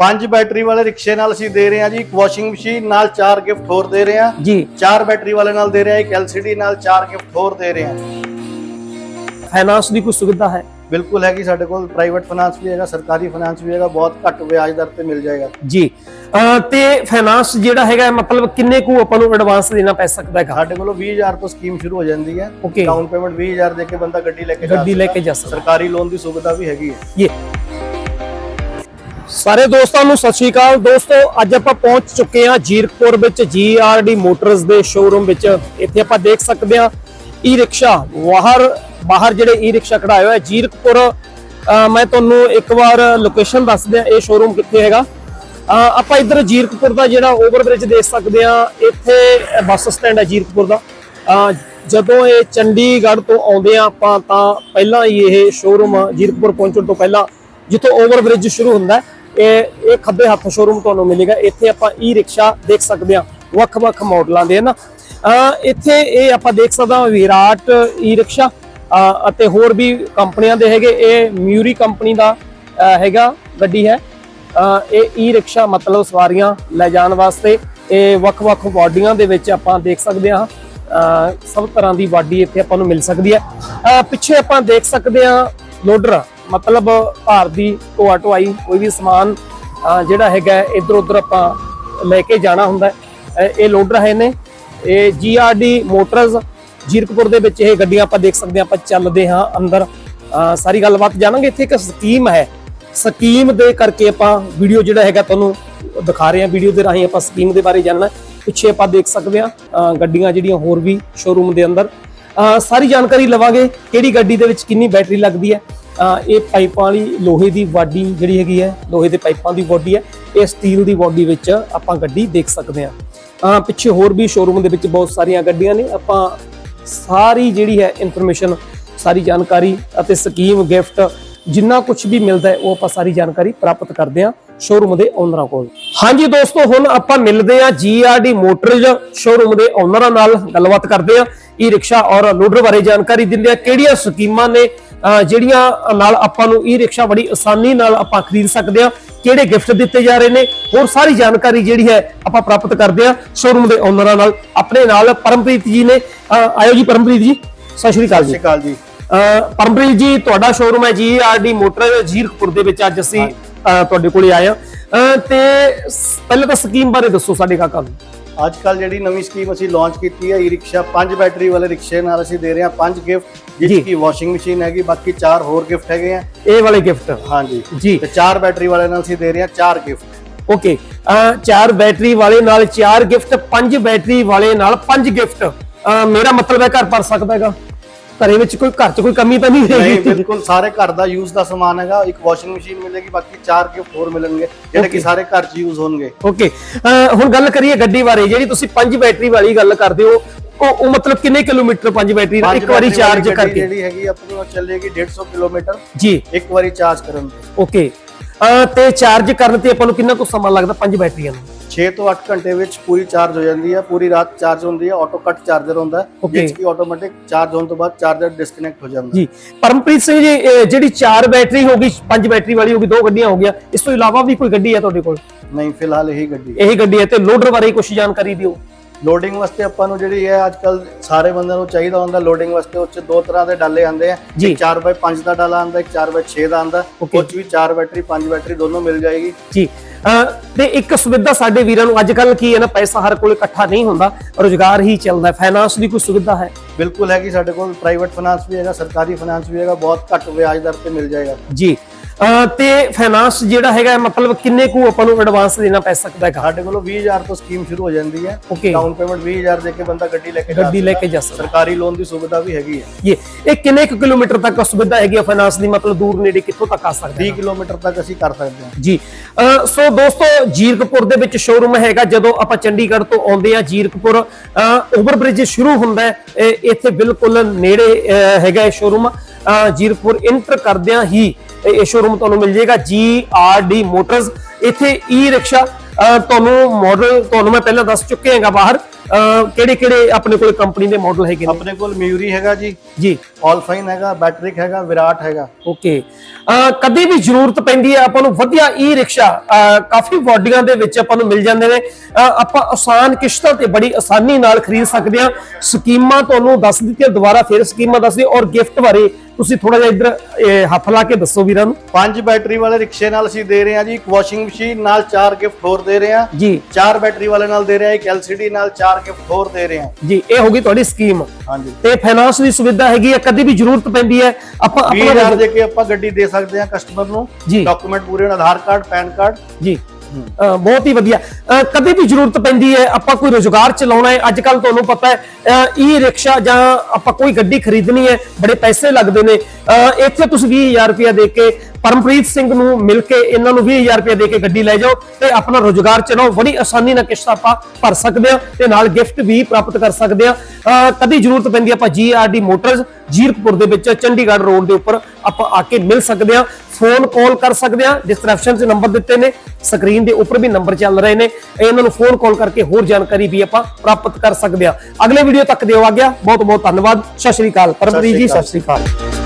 ਪੰਜ ਬੈਟਰੀ ਵਾਲੇ ਰਿਕਸ਼ੇ ਨਾਲ ਅਸੀਂ ਦੇ ਰਹੇ ਹਾਂ ਜੀ ਇੱਕ ਵਾਸ਼ਿੰਗ ਮਸ਼ੀਨ ਨਾਲ ਚਾਰ ਗਿਫਟ ਹੋਰ ਦੇ ਰਹੇ ਹਾਂ। ਜੀ। ਚਾਰ ਬੈਟਰੀ ਵਾਲੇ ਨਾਲ ਦੇ ਰਹੇ ਹਾਂ ਇੱਕ LCD ਨਾਲ ਚਾਰ ਗਿਫਟ ਹੋਰ ਦੇ ਰਹੇ ਹਾਂ। ਫਾਈਨਾਂਸ ਦੀ ਕੋਈ ਸੁਵਿਧਾ ਹੈ? ਬਿਲਕੁਲ ਹੈਗੀ ਸਾਡੇ ਕੋਲ ਪ੍ਰਾਈਵੇਟ ਫਾਈਨਾਂਸ ਵੀ ਹੈਗਾ ਸਰਕਾਰੀ ਫਾਈਨਾਂਸ ਵੀ ਹੈਗਾ ਬਹੁਤ ਘੱਟ ਵਿਆਜ ਦਰ ਤੇ ਮਿਲ ਜਾਏਗਾ। ਜੀ। ਤੇ ਫਾਈਨਾਂਸ ਜਿਹੜਾ ਹੈਗਾ ਮਤਲਬ ਕਿੰਨੇ ਕੁ ਆਪਾਂ ਨੂੰ ਐਡਵਾਂਸ ਦੇਣਾ ਪੈ ਸਕਦਾ ਹੈਗਾ? ਸਾਡੇ ਕੋਲੋਂ 20000 ਤੋਂ ਸਕੀਮ ਸ਼ੁਰੂ ਹੋ ਜਾਂਦੀ ਹੈ। ਡਾਊਨ ਪੇਮੈਂਟ 20000 ਦੇ ਕੇ ਬੰਦਾ ਗੱਡੀ ਲੈ ਕੇ ਜਾ ਗੱਡੀ ਲੈ ਸਕਦਾ। ਕੇ ਜਾ ਸਕਦਾ। ਸਰਕਾਰੀ ਲੋਨ ਦੀ ਸੁਵਿਧਾ ਵੀ ਹੈਗੀ ਹੈ। ਇਹ ਸਾਰੇ ਦੋਸਤਾਂ ਨੂੰ ਸਤਿ ਸ਼੍ਰੀ ਅਕਾਲ। ਦੋਸਤੋ ਅੱਜ ਆਪਾਂ ਪਹੁੰਚ ਚੁੱਕੇ ਹਾਂ ਜੀਰਕਪੁਰ ਵਿੱਚ ਜੀਆਰਡੀ ਮੋਟਰਸ ਦੇ ਸ਼ੋਰੂਮ ਵਿੱਚ। ਇੱਥੇ ਆਪਾਂ ਦੇਖ ਸਕਦੇ ਹਾਂ ਈ ਰਿਕਸ਼ਾ ਬਾਹਰ ਬਾਹਰ ਜਿਹੜੇ ਈ ਰਿਕਸ਼ਾ ਖੜਾਏ ਹੋਏ ਜੀਰਕਪੁਰ ਮੈਂ ਤੁਹਾਨੂੰ ਇੱਕ ਵਾਰ ਲੋਕੇਸ਼ਨ ਦੱਸ ਦਿਆਂ ਇਹ ਸ਼ੋਰੂਮ ਕਿੱਥੇ ਹੈਗਾ। ਆਪਾਂ ਇੱਧਰ ਜੀਰਕਪੁਰ ਦਾ ਜਿਹੜਾ ਓਵਰਬ੍ਰਿਜ ਦੇਖ ਸਕਦੇ ਹਾਂ। ਇੱਥੇ ਬੱਸ ਸਟੈਂਡ ਹੈ ਜੀਰਕਪੁਰ ਦਾ। ਜਦੋਂ ਇਹ ਚੰਡੀਗੜ੍ਹ ਤੋਂ ਆਉਂਦੇ ਆ ਆਪਾਂ ਤਾਂ ਪਹਿਲਾਂ ਹੀ ਇਹ ਸ਼ੋਰੂਮ ਜੀਰਕਪੁਰ ਪਹੁੰਚਣ ਤੋਂ ਪਹਿਲਾਂ ਜਿੱਥੋਂ ਓਵਰਬ੍ਰਿਜ ਸ਼ੁਰੂ ਹੁੰਦਾ ਹੈ, ਇਹ ਇਹ ਖੱਬੇ ਹੱਥ ਸ਼ੋਰੂਮ ਤੁਹਾਨੂੰ ਮਿਲੇਗਾ। ਇੱਥੇ ਆਪਾਂ ਈ ਰਿਕਸ਼ਾ ਦੇਖ ਸਕਦੇ ਹਾਂ। ਵੱਖ-ਵੱਖ ਮਾਡਲਾਂ ਦੇ ਨਾ? ਇੱਥੇ ਇਹ ਆਪਾਂ ਦੇਖ ਸਕਦੇ ਹਾਂ ਵਿਰਾਟ ਈ ਰਿਕਸ਼ਾ ਅਤੇ ਹੋਰ ਵੀ ਕੰਪਨੀਆਂ ਦੇ ਹੈਗੇ। ਇਹ ਮਿਊਰੀ ਕੰਪਨੀ ਦਾ ਹੈਗਾ ਗੱਡੀ ਹੈ। ਇਹ ਈ ਰਿਕਸ਼ਾ ਮਤਲਬ ਸਵਾਰੀਆਂ ਲੈ ਜਾਣ ਵਾਸਤੇ। ਇਹ ਵੱਖ-ਵੱਖ ਬਾਡੀਆਂ ਦੇ ਵਿੱਚ ਆਪਾਂ ਦੇਖ ਸਕਦੇ ਹਾਂ। ਸਭ ਤਰ੍ਹਾਂ ਦੀ ਬਾਡੀ ਇੱਥੇ ਆਪਾਂ ਨੂੰ ਮਿਲ ਸਕਦੀ ਹੈ। ਪਿੱਛੇ ਆਪਾਂ ਦੇਖ ਸਕਦੇ ਹਾਂ ਲੋਡਰ ਮਤਲਬ ਭਾਰ ਦੀ ਢੋਆ ਢੁਆਈ ਕੋਈ ਵੀ ਸਮਾਨ ਜਿਹੜਾ ਹੈਗਾ ਇਧਰ ਉਧਰ ਆਪਾਂ ਲੈ ਕੇ ਜਾਣਾ ਹੁੰਦਾ ਇਹ ਲੋਡਰ ਹੈ ਨੇ ਇਹ ਜੀਆਰਡੀ ਮੋਟਰਸ ਜੀਰਕਪੁਰ ਦੇ ਵਿੱਚ ਇਹ ਗੱਡੀਆਂ ਆਪਾਂ ਦੇਖ ਸਕਦੇ ਹਾਂ, ਆਪਾਂ ਚੱਲਦੇ ਹਾਂ ਅੰਦਰ। ਸਾਰੀ ਗੱਲਬਾਤ ਜਾਣਾਂਗੇ। ਇੱਥੇ ਇੱਕ ਸਕੀਮ ਹੈ। ਸਕੀਮ ਦੇ ਕਰਕੇ ਆਪਾਂ ਵੀਡੀਓ ਜਿਹੜਾ ਹੈਗਾ ਤੁਹਾਨੂੰ ਦਿਖਾ ਰਹੇ ਹਾਂ। ਵੀਡੀਓ ਦੇ ਰਾਹੀਂ ਆਪਾਂ ਸਕੀਮ ਦੇ ਬਾਰੇ ਜਾਣਨਾ ਪਿੱਛੇ ਆਪਾਂ ਦੇਖ ਸਕਦੇ ਹਾਂ ਗੱਡੀਆਂ ਜਿਹੜੀਆਂ ਹੋਰ ਵੀ ਸ਼ੋਰੂਮ ਦੇ ਅੰਦਰ। ਸਾਰੀ ਜਾਣਕਾਰੀ ਲਵਾਂਗੇ ਕਿਹੜੀ ਗੱਡੀ ਦੇ ਵਿੱਚ ਕਿੰਨੀ ਬੈਟਰੀ ਲੱਗਦੀ ਹੈ। ਇਹ ਪਾਈਪਾਂ ਵਾਲੀ ਲੋਹੇ ਦੀ ਬਾਡੀ ਜਿਹੜੀ ਹੈਗੀ ਹੈ, ਲੋਹੇ ਦੇ ਪਾਈਪਾਂ ਦੀ ਬਾਡੀ ਹੈ, ਇਹ ਸਟੀਲ ਦੀ ਬਾਡੀ ਵਿੱਚ ਆਪਾਂ ਗੱਡੀ ਦੇਖ ਸਕਦੇ ਹਾਂ। ਪਿੱਛੇ ਹੋਰ ਵੀ ਸ਼ੋਰੂਮ ਦੇ ਵਿੱਚ ਬਹੁਤ ਸਾਰੀਆਂ ਗੱਡੀਆਂ ਨੇ। ਆਪਾਂ ਸਾਰੀ ਜਿਹੜੀ ਹੈ ਇਨਫੋਰਮੇਸ਼ਨ ਸਾਰੀ ਜਾਣਕਾਰੀ ਅਤੇ ਸਕੀਮ ਗਿਫਟ ਜਿੰਨਾ ਕੁਝ ਵੀ ਮਿਲਦਾ ਹੈ, ਉਹ ਆਪਾਂ ਸਾਰੀ ਜਾਣਕਾਰੀ ਪ੍ਰਾਪਤ ਕਰਦੇ ਹਾਂ ਸ਼ੋਰੂਮ ਦੇ ਓਨਰਾਂ ਕੋਲ। ਹਾਂਜੀ ਦੋਸਤੋ, ਹੁਣ ਆਪਾਂ ਮਿਲਦੇ ਹਾਂ ਜੀਆਰਡੀ ਮੋਟਰਜ਼ ਸ਼ੋਰੂਮ ਦੇ ਓਨਰਾਂ ਨਾਲ ਗੱਲਬਾਤ ਕਰਦੇ ਹਾਂ। ਈ ਰਿਕਸ਼ਾ ਔਰ ਲੋਡਰ ਬਾਰੇ ਜਾਣਕਾਰੀ ਦਿੰਦੇ ਆ ਕਿਹੜੀਆਂ ਸਕੀਮਾਂ ਨੇ ਜਿਹੜੀਆਂ ਨਾਲ ਆਪਾਂ ਨੂੰ ਈ ਰਿਕਸ਼ਾ ਬੜੀ ਆਸਾਨੀ ਨਾਲ ਆਪਾਂ ਖਰੀਦ ਸਕਦੇ ਹਾਂ ਕਿਹੜੇ ਗਿਫਟ ਦਿੱਤੇ ਜਾ ਰਹੇ ਨੇ ਹੋਰ ਸਾਰੀ ਜਾਣਕਾਰੀ ਜਿਹੜੀ ਹੈ ਆਪਾਂ ਪ੍ਰਾਪਤ ਕਰਦੇ ਹਾਂ ਸ਼ੋਰੂਮ ਦੇ ਓਨਰਾਂ ਨਾਲ। ਆਪਣੇ ਨਾਲ ਪਰਮਪ੍ਰੀਤ ਜੀ ਨੇ। ਆਇਓ ਜੀ ਪਰਮਪ੍ਰੀਤ ਜੀ ਸਤਿ ਸ਼੍ਰੀ ਅਕਾਲ ਸਤਿ ਜੀ ਸ਼੍ਰੀ ਅਕਾਲ ਜੀ। ਪਰਮਪ੍ਰੀਤ ਜੀ ਤੁਹਾਡਾ ਸ਼ੋਰੂਮ ਹੈ ਜੀਆਰਡੀ ਮੋਟਰ ਜੀਰਕਪੁਰ ਦੇ ਵਿੱਚ ਅੱਜ ਅਸੀਂ ਤੁਹਾਡੇ ਕੋਲੇ ਆਏ ਹਾਂ। ਅਹ ਤੇ ਪਹਿਲਾਂ ਤਾਂ ਸਕੀਮ ਬਾਰੇ ਦੱਸੋ ਸਾਡੇ ਕਾਕਾ ਨੂੰ। ਅੱਜ ਕੱਲ ਜਿਹੜੀ ਨਵੀਂ ਸਕੀਮ ਅਸੀਂ ਲਾਂਚ ਕੀਤੀ ਹੈ ਈ ਰਿਕਸ਼ਾ ਪੰਜ ਬੈਟਰੀ ਵਾਲੇ ਰਿਕਸ਼ੇ ਨਾਲ ਅਸੀਂ ਦੇ ਰਹੇ ਹਾਂ ਪੰਜ ਗਿਫਟ। ਜਿਸ ਕੀ ਵਾਸ਼ਿੰਗ ਮਸ਼ੀਨ ਹੈਗੀ ਬਾਕੀ ਚਾਰ ਹੋਰ ਗਿਫਟ ਹੈਗੇ ਆ। ਇਹ ਵਾਲੇ ਗਿਫਟ ਹਾਂਜੀ। ਜੀ। ਤੇ ਚਾਰ ਬੈਟਰੀ ਵਾਲੇ ਨਾਲ ਅਸੀਂ ਦੇ ਰਹੇ ਹਾਂ ਚਾਰ ਗਿਫਟ ਓਕੇ ਚਾਰ ਬੈਟਰੀ ਵਾਲੇ ਨਾਲ ਚਾਰ ਗਿਫਟ ਪੰਜ ਬੈਟਰੀ ਵਾਲੇ ਨਾਲ ਪੰਜ ਗਿਫਟ ਮੇਰਾ ਮਤਲਬ ਹੈ ਘਰ ਭਰ ਸਕਦਾ ਹੈਗਾ। ਘਰੇ ਵਿੱਚ ਕੋਈ ਘਰ 'ਚ ਕੋਈ ਕਮੀ ਤਾਂ ਨਹੀਂ ਨਹੀਂ ਰਹੇਗੀ ਬਿਲਕੁਲ ਸਾਰੇ ਘਰ ਦਾ ਯੂਜ਼ ਦਾ ਸਮਾਨ ਹੈਗਾ ਇੱਕ ਵਾਸ਼ਿੰਗ ਮਸ਼ੀਨ ਮਿਲੇਗੀ ਬਾਕੀ ਚਾਰ ਗਿਫਟ ਹੋਰ ਮਿਲਣਗੇ ਜਿਹੜੇ ਕਿ. ਸਾਰੇ ਘਰ 'ਚ ਯੂਜ਼ ਹੋਣਗੇ। ਓਕੇ ਹੁਣ ਗੱਲ ਕਰੀਏ ਗੱਡੀ ਬਾਰੇ ਜਿਹੜੀ ਤੁਸੀਂ ਪੰਜ ਬੈਟਰੀ ਵਾਲੀ ਗੱਲ ਕਰਦੇ ਹੋ ਉਹ ਉਹ ਮਤਲਬ ਕਿੰਨੇ ਕਿਲੋਮੀਟਰ ਪੰਜ ਬੈਟਰੀ ਦਾ? ਇੱਕ ਵਾਰੀ ਚਾਰਜ ਕਰਕੇ। ਜਿਹੜੀ ਹੈਗੀ ਆਪਣੀ ਉਹ ਚੱਲੇਗੀ 150 ਕਿਲੋਮੀਟਰ ਜੀ। ਇੱਕ ਵਾਰੀ ਚਾਰਜ ਕਰਨ ਤੇ। ਓਕੇ ਤੇ ਚਾਰਜ ਕਰਨ ਤੇ ਆਪਾਂ ਨੂੰ ਕਿੰਨਾ ਕੁ ਸਮਾਂ ਲੱਗਦਾ? ਪੰਜ ਬੈਟਰੀਆਂ ਨੂੰ? 6 ਤੋਂ 8 ਘੰਟੇ ਵਿੱਚ ਪੂਰੀ ਚਾਰਜ ਹੋ ਜਾਂਦੀ ਹੈ। ਪੂਰੀ ਰਾਤ ਚਾਰਜ ਹੁੰਦੀ ਹੈ। ਆਟੋ ਕੱਟ ਚਾਰਜਰ ਹੁੰਦਾ. ਜਿਸ ਕੀ ਆਟੋਮੈਟਿਕ ਚਾਰਜ ਹੋਣ ਤੋਂ ਬਾਅਦ ਚਾਰਜਰ ਡਿਸਕਨੈਕਟ ਹੋ ਜਾਂਦਾ ਜੀ। ਪਰਮਪ੍ਰੀਤ ਸਿੰਘ ਜੀ ਜਿਹੜੀ ਚਾਰ ਬੈਟਰੀ ਹੋ ਗਈ ਪੰਜ ਬੈਟਰੀ ਵਾਲੀ ਹੋ ਗਈ ਦੋ ਗੱਡੀਆਂ ਹੋ ਗਿਆ ਇਸ ਤੋਂ ਇਲਾਵਾ ਵੀ ਕੋਈ ਗੱਡੀ ਹੈ ਤੁਹਾਡੇ ਕੋਲ? ਨਹੀਂ ਫਿਲਹਾਲ ਇਹੀ ਗੱਡੀ ਇਹੀ ਗੱਡੀ ਹੈ ਤੇ ਲੋਡਰ ਬਾਰੇ ਕੁਝ ਜਾਣਕਾਰੀ ਦਿਓ। ਲੋਡਿੰਗ ਵਾਸਤੇ ਆਪਾਂ ਨੂੰ ਜਿਹੜੀ ਹੈ ਅੱਜ ਕੱਲ ਸਾਰੇ ਬੰਦਿਆਂ ਨੂੰ ਚਾਹੀਦਾ ਹੁੰਦਾ ਲੋਡਿੰਗ ਵਾਸਤੇ ਉਹ 'ਚ ਦੋ ਤਰ੍ਹਾਂ ਦੇ ਡਾਲੇ ਆਉਂਦੇ ਆ। ਜੀ। 4x5 ਦਾ ਡਾਲਾ ਆਉਂਦਾ ਇੱਕ 4x6 ਦਾ ਆਉਂਦਾ। Okay. ਵੀ 4 ਬੈਟਰੀ 5 ਬੈਟਰੀ ਦੋਨੋਂ ਮਿਲ ਜਾਏਗੀ। ਜੀ। ਅਹ ਤੇ ਇੱਕ ਸੁਵਿਧਾ ਸਾਡੇ ਵੀਰਾਂ ਨੂੰ ਅੱਜ ਕੱਲ ਕੀ ਹੈ ਨਾ ਪੈਸਾ ਹਰ ਕੋਲ ਇਕੱਠਾ ਨਹੀਂ ਹੁੰਦਾ ਰੋਜ਼ਗਾਰ ਹੀ ਚੱਲਦਾ ਫਾਈਨਾਂਸ ਦੀ ਕੋਈ ਸੁਵਿਧਾ ਹੈ? ਬਿਲਕੁਲ ਹੈਗੀ ਸਾਡੇ ਕੋਲ ਪ੍ਰਾਈਵੇਟ ਫਾਈਨਾਂਸ ਵੀ ਹੈਗਾ ਸਰਕਾਰੀ ਫਾਈਨਾਂਸ ਵੀ ਹੈਗਾ ਬਹੁਤ ਘੱਟ ਵਿਆਜ ਦਰ ਤੇ ਮਿਲ ਜਾਏਗਾ। ਜੀ। ਤੇ ਫਾਈਨਾਂਸ ਜਿਹੜਾ ਹੈਗਾ ਮਤਲਬ ਕਿੰਨੇ ਕੁ ਆਪਾਂ ਨੂੰ ਐਡਵਾਂਸ ਦੇਣਾ ਪੈ ਸਕਦਾ ਹੈਗਾ? ਸਾਡੇ ਕੋਲੋਂ 20000 ਤੋਂ ਸਕੀਮ ਸ਼ੁਰੂ ਹੋ ਜਾਂਦੀ ਹੈ। ਓਕੇ ਡਾਊਨ ਪੇਮੈਂਟ 20000 ਦੇ ਕੇ ਬੰਦਾ ਗੱਡੀ ਲੈ ਕੇ ਜਾ ਗੱਡੀ ਲੈ ਕੇ। ਜਾ ਸਕਦਾ। ਸਰਕਾਰੀ ਲੋਨ ਦੀ ਸੁਵਿਧਾ ਵੀ ਹੈਗੀ ਹੈ। ਜੀ ਇਹ ਕਿੰਨੇ ਕੁ ਕਿਲੋਮੀਟਰ ਤੱਕ ਸੁਵਿਧਾ ਹੈਗੀ ਆ ਫਾਈਨਾਂਸ ਦੀ? ਮਤਲਬ ਦੂਰ ਨੇੜੇ ਕਿੱਥੋਂ ਤੱਕ ਆ ਸਕਦਾ 30 ਕਿਲੋਮੀਟਰ ਤੱਕ ਅਸੀਂ ਕਰ ਸਕਦੇ ਹਾਂ। ਜੀ ਸੋ ਦੋਸਤੋ ਜੀਰਕਪੁਰ ਦੇ ਵਿੱਚ ਸ਼ੋਰੂਮ ਹੈਗਾ। ਜਦੋਂ ਆਪਾਂ ਚੰਡੀਗੜ੍ਹ ਤੋਂ ਆਉਂਦੇ ਆ ਜੀਰਕਪੁਰ ਓਵਰਬ੍ਰਿਜ ਸ਼ੁਰੂ ਹੁੰਦਾ ਹੈ। ਇਹ ਇੱਥੇ ਬਿਲਕੁਲ ਨੇੜੇ ਹੈਗਾ ਇਹ ਸ਼ੋਰੂਮ ਜੀਰਕਪੁਰ ਇੰਟਰ ਕਰਦਿਆਂ ਹੀ ਇਹ ਸ਼ੋਰੂਮ ਤੁਹਾਨੂੰ ਮਿਲ ਜਾਏਗਾ ਜੀ ਆਰ ਡੀ ਮੋਟਰਸ ਇੱਥੇ ਈ ਰਿਕਸ਼ਾ ਤੁਹਾਨੂੰ ਮਾਡਲ ਤੁਹਾਨੂੰ ਮੈਂ ਪਹਿਲਾਂ ਦੱਸ ਚੁੱਕੇ ਹਾਂਗਾ ਬਾਹਰ ਕਿਹੜੇ ਕਿਹੜੇ ਆਪਣੇ ਕੋਲ ਕੰਪਨੀ ਦੇ ਮਾਡਲ ਹੈਗੇ ਨੇ? ਆਪਣੇ ਕੋਲ ਮਿਊਰੀ ਹੈਗਾ ਜੀ। ਜੀ। ਆਲਫਾਈਨ ਹੈਗਾ ਬੈਟਰਿਕ ਹੈਗਾ ਵਿਰਾਟ ਹੈਗਾ। ਓਕੇ ਕਦੇ ਵੀ ਜ਼ਰੂਰਤ ਪੈਂਦੀ ਹੈ ਆਪਾਂ ਨੂੰ ਵਧੀਆ ਈ ਰਿਕਸ਼ਾ ਕਾਫੀ ਬਾਡੀਆਂ ਦੇ ਵਿੱਚ ਆਪਾਂ ਨੂੰ ਮਿਲ ਜਾਂਦੇ ਨੇ। ਆਪਾਂ ਆਸਾਨ ਕਿਸ਼ਤਾਂ ਤੇ ਬੜੀ ਆਸਾਨੀ ਨਾਲ ਖਰੀਦ ਸਕਦੇ ਹਾਂ। ਸਕੀਮਾਂ ਤੁਹਾਨੂੰ ਦੱਸ ਦਿੱਤੀਆਂ ਦੁਬਾਰਾ ਫਿਰ ਸਕੀਮਾਂ ਦੱਸ ਦਿਓ। ਔਰ ਗਿਫਟ ਬਾਰੇ ਤੁਸੀਂ ਥੋੜਾ ਜਿਹਾ ਇੱਧਰ ਹੱਥ ਲਾ ਕੇ ਦੱਸੋ ਵੀਰਾਂ ਨੂੰ। ਪੰਜ ਬੈਟਰੀ ਵਾਲੇ ਰਿਕਸ਼ੇ ਨਾਲ ਅਸੀਂ ਦੇ ਰਹੇ ਹਾਂ ਜੀ ਇੱਕ ਵਾਸ਼ਿੰਗ ਮਸ਼ੀਨ ਨਾਲ ਚਾਰ ਗਿਫਟ ਹੋਰ ਦੇ ਰਹੇ ਹਾਂ। ਜੀ। ਚਾਰ ਬੈਟਰੀ ਵਾਲੇ ਨਾਲ ਦੇ ਰਹੇ ਹਾਂ ਇੱਕ LCD ਨਾਲ ਚਾਰ ਗਿਫਟ ਹੋਰ ਦੇ ਰਹੇ ਹਾਂ। ਜੀ ਇਹ ਹੋ ਗਈ ਤੁਹਾਡੀ ਸਕੀਮ। ਹਾਂਜੀ। ਤੇ ਫਾਈਨਾਂਸ ਦੀ ਸੁਵਿਧਾ ਹੈਗੀ ਹੈ ਕਦੀ ਵੀ ਜ਼ਰੂਰਤ ਪੈਂਦੀ ਹੈ ਆਪਾਂ 20000 ਆਪਣਾ ਦੇ ਕੇ ਆਪਾਂ ਗੱਡੀ ਦੇ ਸਕਦੇ ਹਾਂ ਕਸਟਮਰ ਨੂੰ ਜੀ। ਡਾਕੂਮੈਂਟ ਪੂਰੇ ਆਧਾਰ ਕਾਰਡ ਪੈਨ ਕਾਰਡ ਜੀ ਬਹੁਤ ਹੀ ਵਧੀਆ। ਕਦੇ ਵੀ ਜ਼ਰੂਰਤ ਪੈਂਦੀ ਹੈ ਆਪਾਂ ਕੋਈ ਰੋਜ਼ਗਾਰ ਚਲਾਉਣਾ ਹੈ ਅੱਜ ਕੱਲ ਤੁਹਾਨੂੰ ਪਤਾ ਹੈ ਈ ਰਿਕਸ਼ਾ ਜਾਂ ਆਪਾਂ ਕੋਈ ਗੱਡੀ ਖਰੀਦਣੀ ਹੈ ਬੜੇ ਪੈਸੇ ਲੱਗਦੇ ਨੇ। ਇੱਥੇ ਤੁਸੀਂ 20000 ਰੁਪਇਆ ਦੇ ਕੇ ਪਰਮਪ੍ਰੀਤ ਸਿੰਘ ਨੂੰ ਮਿਲ ਕੇ ਇਹਨਾਂ ਨੂੰ 20000 ਰੁਪਇਆ ਦੇ ਕੇ ਗੱਡੀ ਲੈ ਜਾਓ ਤੇ ਆਪਣਾ ਰੋਜ਼ਗਾਰ ਚਲਾਓ। ਬੜੀ ਆਸਾਨੀ ਨਾਲ ਕਿਸ਼ਤ ਆਪਾਂ ਭਰ ਸਕਦੇ ਹਾਂ ਤੇ ਨਾਲ ਗਿਫਟ ਵੀ ਪ੍ਰਾਪਤ ਕਰ ਸਕਦੇ ਹਾਂ। ਅ, ਕਦੀ ਜ਼ਰੂਰਤ ਪੈਂਦੀ ਹੈ ਆਪਾਂ ਜੀਆਰਡੀ ਮੋਟਰਸ ਜੀਰਕਪੁਰ ਦੇ ਵਿੱਚ ਚੰਡੀਗੜ੍ਹ ਰੋਡ ਦੇ ਉੱਪਰ ਆਪਾਂ ਆ ਕੇ ਮਿਲ ਸਕਦੇ ਹਾਂ। ਫੋਨ ਕਾਲ ਕਰ ਸਕਦੇ ਹਾਂ ਡਿਸਕ੍ਰਿਪਸ਼ਨ 'ਚ ਨੰਬਰ ਦਿੱਤੇ ਨੇ ਸਕਰੀਨ ਦੇ ਉੱਪਰ ਵੀ ਨੰਬਰ ਚੱਲ ਰਹੇ ਨੇ ਇਹਨਾਂ ਨੂੰ ਫੋਨ ਕਾਲ ਕਰਕੇ ਹੋਰ ਜਾਣਕਾਰੀ ਵੀ ਆਪਾਂ ਪ੍ਰਾਪਤ ਕਰ ਸਕਦੇ ਹਾਂ। ਅਗਲੇ ਵੀਡੀਓ ਤੱਕ ਦਿਓ ਆ ਗਿਆ ਬਹੁਤ ਬਹੁਤ ਧੰਨਵਾਦ ਸਤਿ ਸ਼੍ਰੀ ਅਕਾਲ ਪਰਮਪ੍ਰੀਤ ਜੀ ਸਤਿ ਸ਼੍ਰੀ ਅਕਾਲ।